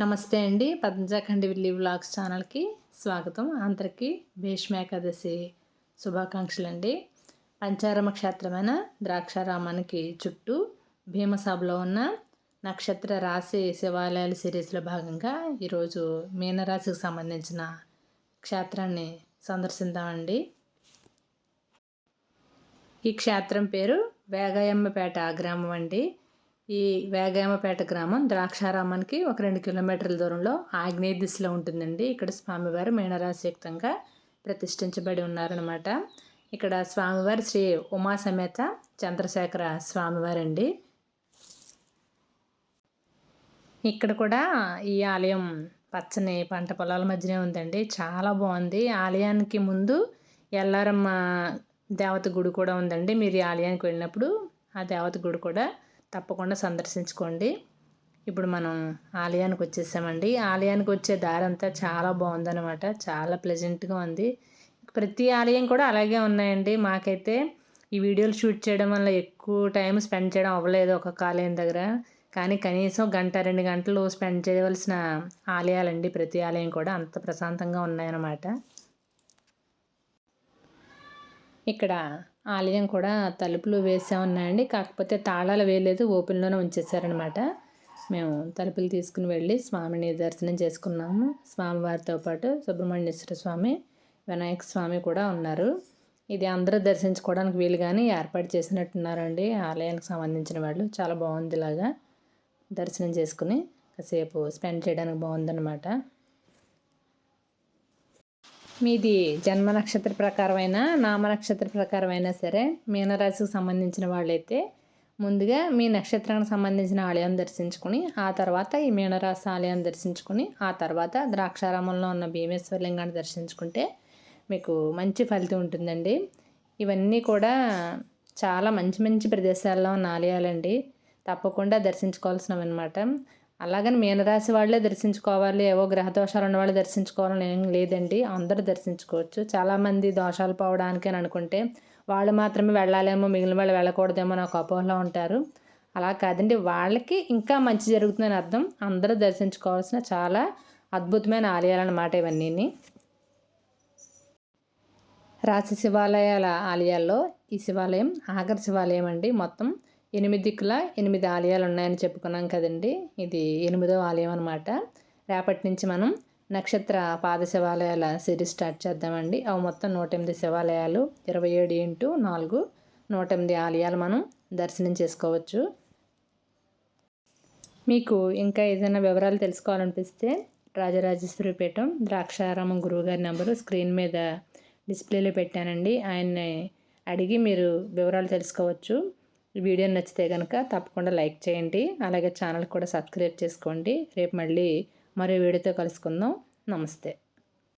నమస్తే అండి. పద్మజాఖండి Willey vlogs ఛానల్కి స్వాగతం. అందరికీ భీష్మ ఏకాదశి శుభాకాంక్షలు అండి పంచారమ క్షేత్రమైన ద్రాక్షారామానికి చుట్టూ భీమసాబులో ఉన్న నక్షత్ర రాశి శివాలయాల సిరీస్లో భాగంగా ఈరోజు మీనరాశికి సంబంధించిన క్షేత్రాన్ని సందర్శిద్దామండి. ఈ క్షేత్రం పేరు వేగయమ్మపేట గ్రామం అండి. ఈ వేగామపేట గ్రామం ద్రాక్షారామానికి ఒక రెండు కిలోమీటర్ల దూరంలో ఆగ్నేయ దిశలో ఉంటుందండి. ఇక్కడ స్వామివారు మీనరాశియుక్తంగా ప్రతిష్ఠించబడి ఉన్నారనమాట ఇక్కడ స్వామివారి శ్రీ ఉమా సమేత చంద్రశేఖర స్వామివారండి. ఇక్కడ కూడా ఈ ఆలయం పచ్చని పంట పొలాల మధ్యనే ఉందండి. చాలా బాగుంది. ఆలయానికి ముందు ఎల్లారమ్మ దేవత గుడి కూడా ఉందండి. మీరు ఈ ఆలయానికి వెళ్ళినప్పుడు ఆ దేవత గుడి కూడా తప్పకుండా సందర్శించుకోండి. ఇప్పుడు మనం ఆలయానికి వచ్చేసామండి. ఆలయానికి వచ్చే దారి అంతా చాలా బాగుందనమాట చాలా ప్లెజెంట్గా ఉంది. ప్రతి ఆలయం కూడా అలాగే ఉన్నాయండి. మాకైతే ఈ వీడియోలు షూట్ చేయడం వల్ల ఎక్కువ టైం స్పెండ్ చేయడం అవ్వలేదు ఒక్కొక్క ఆలయం దగ్గర. కానీ కనీసం గంట రెండు గంటలు స్పెండ్ చేయవలసిన ఆలయాలండి. ప్రతి ఆలయం కూడా అంత ప్రశాంతంగా ఉన్నాయన్నమాట. ఇక్కడ ఆలయం కూడా తలుపులు వేసే ఉన్నాయండి కాకపోతే తాళాలు వేయలేదు ఓపెన్లోనే ఉంచేసారనమాట మేము తలుపులు తీసుకుని వెళ్ళి స్వామిని దర్శనం చేసుకున్నాము. స్వామివారితో పాటు సుబ్రహ్మణ్యేశ్వర స్వామి వినాయక స్వామి కూడా ఉన్నారు. ఇది అందరూ దర్శించుకోవడానికి వీలుగానే ఏర్పాటు చేసినట్టున్నారండి. ఆలయానికి సంబంధించిన వాళ్ళు చాలా బాగుంది ఇలాగా దర్శనం చేసుకుని కాసేపు స్పెండ్ చేయడానికి బాగుందన్నమాట. మీది జన్మ నక్షత్ర ప్రకారమైన నామ నక్షత్ర ప్రకారమైనా సరే మీనరాశికి సంబంధించిన వాళ్ళైతే ముందుగా మీ నక్షత్రానికి సంబంధించిన ఆలయం దర్శించుకుని ఆ తర్వాత ఈ మీనరాశి ఆలయం దర్శించుకుని ఆ తర్వాత ద్రాక్షారామంలో ఉన్న భీమేశ్వరలింగాన్ని దర్శించుకుంటే మీకు మంచి ఫలితం ఉంటుందండి. ఇవన్నీ కూడా చాలా మంచి మంచి ప్రదేశాల్లో ఉన్న ఆలయాలండి. తప్పకుండా దర్శించుకోవాల్సినవి అనమాట అలాగని మీనరాశి వాళ్ళే దర్శించుకోవాలి ఏవో గ్రహ దోషాలు ఉన్న వాళ్ళు దర్శించుకోవాలని ఏం లేదండి. అందరూ దర్శించుకోవచ్చు. చాలామంది దోషాలు పోవడానికి అని అనుకుంటే వాళ్ళు మాత్రమే వెళ్ళాలేమో మిగిలిన వాళ్ళు వెళ్ళకూడదేమో నాకు అపోహలో ఉంటారు. అలా కాదండి. వాళ్ళకి ఇంకా మంచి జరుగుతుందని అర్థం. అందరూ దర్శించుకోవాల్సిన చాలా అద్భుతమైన ఆలయాలు అన్నమాట ఇవన్నీ రాశి శివాలయాల ఆలయాల్లో ఈ శివాలయం ఆఖరి శివాలయం అండి మొత్తం. ఎనిమిది దిక్కుల ఎనిమిది ఆలయాలు ఉన్నాయని చెప్పుకున్నాం కదండి. ఇది ఎనిమిదో ఆలయం అనమాట రేపటి నుంచి మనం నక్షత్ర పాద శివాలయాల సిరీస్ స్టార్ట్ చేద్దామండి. అవి మొత్తం నూట ఎనిమిది శివాలయాలు ఇరవై ఏడు ఇంటూ నాలుగు నూట ఎనిమిది ఆలయాలు మనం దర్శనం చేసుకోవచ్చు. మీకు ఇంకా ఏదైనా వివరాలు తెలుసుకోవాలనిపిస్తే రాజరాజేశ్వరి పీఠం ద్రాక్షారామం గురువుగారి నెంబరు స్క్రీన్ మీద డిస్ప్లేలో పెట్టానండి. ఆయన్ని అడిగి మీరు వివరాలు తెలుసుకోవచ్చు. వీడియో నచ్చితే కనుక తప్పకుండా లైక్ చేయండి. అలాగే ఛానల్ కూడా సబ్స్క్రైబ్ చేసుకోండి. రేపు మళ్ళీ మరో వీడియోతో కలుసుకుందాం. నమస్తే.